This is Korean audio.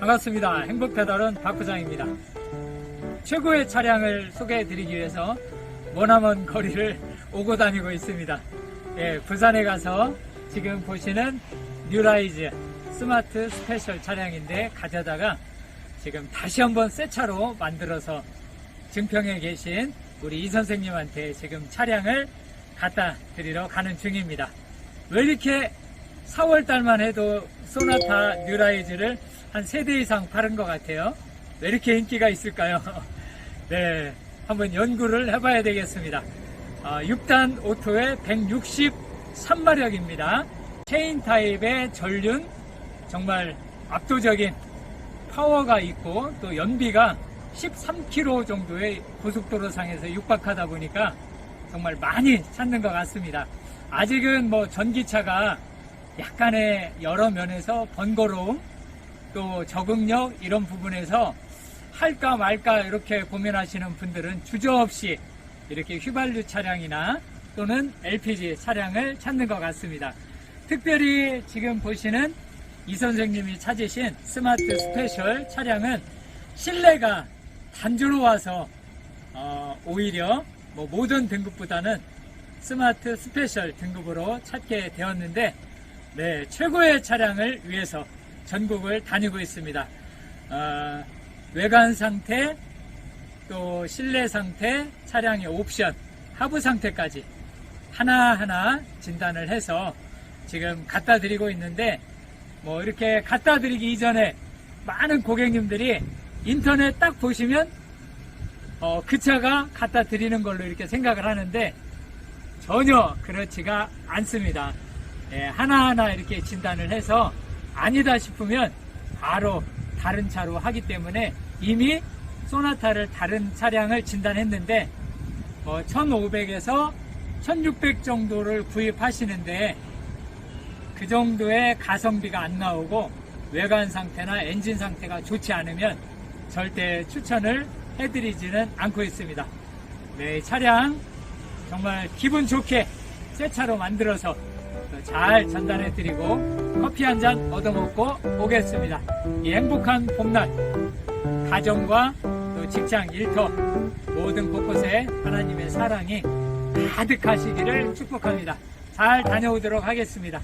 반갑습니다. 행복배달원 박부장입니다. 최고의 차량을 소개해드리기 위해서 머나먼 거리를 오고 다니고 있습니다. 예, 부산에 가서 지금 보시는 뉴라이즈 스마트 스페셜 차량인데 가져다가 지금 다시 한번 새 차로 만들어서 증평에 계신 우리 이 선생님한테 지금 차량을 갖다 드리러 가는 중입니다. 왜 이렇게 4월 달만 해도 소나타 뉴라이즈를 한 세 대 이상 파는 것 같아요. 왜 이렇게 인기가 있을까요? 네, 한번 연구를 해봐야 되겠습니다. 6단 오토의 163마력입니다. 체인 타입의 전륜, 정말 압도적인 파워가 있고 또 연비가 13km 정도의 고속도로 상에서 육박하다 보니까 정말 많이 찾는 것 같습니다. 아직은 뭐 전기차가 약간의 여러 면에서 번거로움 또 적응력 이런 부분에서 할까 말까 이렇게 고민하시는 분들은 주저없이 이렇게 휘발유 차량이나 또는 LPG 차량을 찾는 것 같습니다. 특별히 지금 보시는 이 선생님이 찾으신 스마트 스페셜 차량은 실내가 단조로워서 어, 오히려 뭐 모든 등급보다는 스마트 스페셜 등급으로 찾게 되었는데 네, 최고의 차량을 위해서 전국을 다니고 있습니다. 어, 외관 상태, 또 실내 상태, 차량의 옵션, 하부 상태까지 하나하나 진단을 해서 지금 갖다 드리고 있는데 뭐 이렇게 갖다 드리기 이전에 많은 고객님들이 인터넷 딱 보시면 어, 그 차가 갖다 드리는 걸로 이렇게 생각을 하는데 전혀 그렇지가 않습니다. 예, 하나하나 이렇게 진단을 해서 아니다 싶으면 바로 다른 차로 하기 때문에 이미 소나타를 다른 차량을 진단했는데 뭐 1500에서 1600 정도를 구입하시는데 그 정도의 가성비가 안 나오고 외관 상태나 엔진 상태가 좋지 않으면 절대 추천을 해드리지는 않고 있습니다. 네, 차량 정말 기분 좋게 새 차로 만들어서 잘 전달해드리고 커피 한 잔 얻어먹고 오겠습니다. 이 행복한 봄날 가정과 또 직장 일터 모든 곳곳에 하나님의 사랑이 가득하시기를 축복합니다. 잘 다녀오도록 하겠습니다.